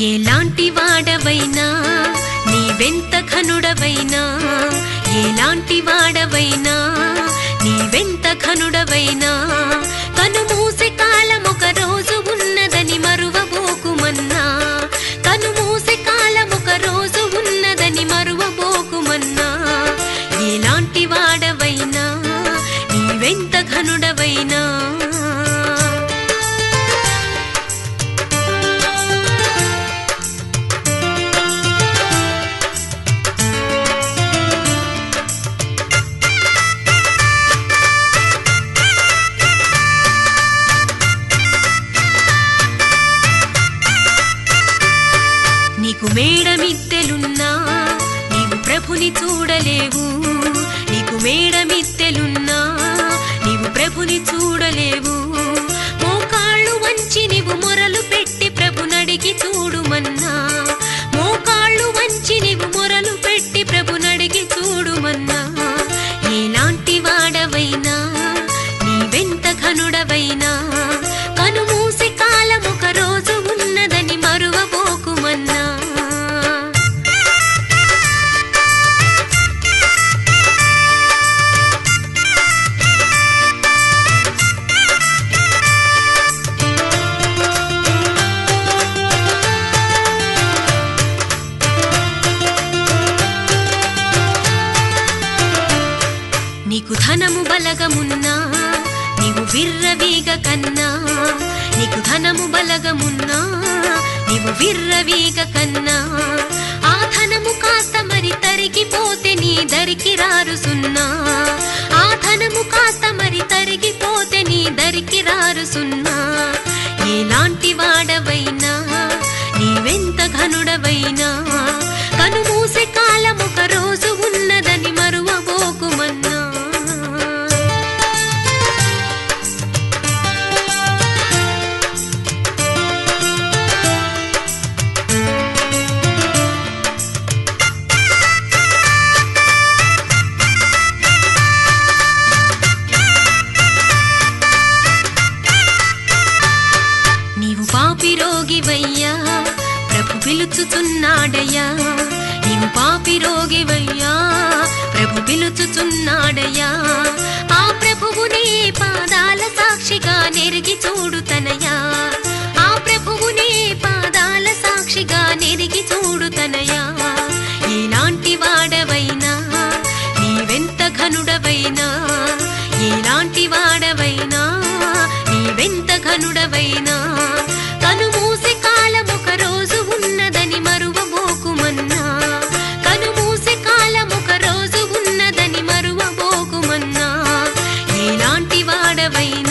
ఎలాంటి వాడవైనా నీవెంత ఘనుడవైనా ఎలాంటి వాడవైనా నీవెంత ఘనుడవైనా. కను మూసే కాలం ఒక రోజు ఉన్నదని మరువబోకుమన్నా. కను మూసే కాలం ఒక రోజు ఉన్నదని మరువబోకుమన్నా. ఎలాంటి వాడవైనా నీవెంత ఘనుడవైనా. నీకు మేడమిత్తెలున్నా? నీవు ప్రభుని చూడలేవు. నీకు మేడమిత్తెలున్నా? నీవు ప్రభుని చూడలేవు. బలగమున్నా నీవు విర్రవీగ కన్నా నీకు ధనము బలగమున్నా నీవు విర్రవీగ కన్నా. ఆ ధనము కాస్త మరి తరిగిపోతే నీ దరికి రారు సున్నా. ఆ ధనము కాస్త మరి తరిగిపోతే నీ దరికి రారు సున్నా. పిలుచుచున్నాడయ్యా. నీవు పాపి రోగివయ్యా ప్రభు పిలుచుచున్నాడయ్యా. வாட வைன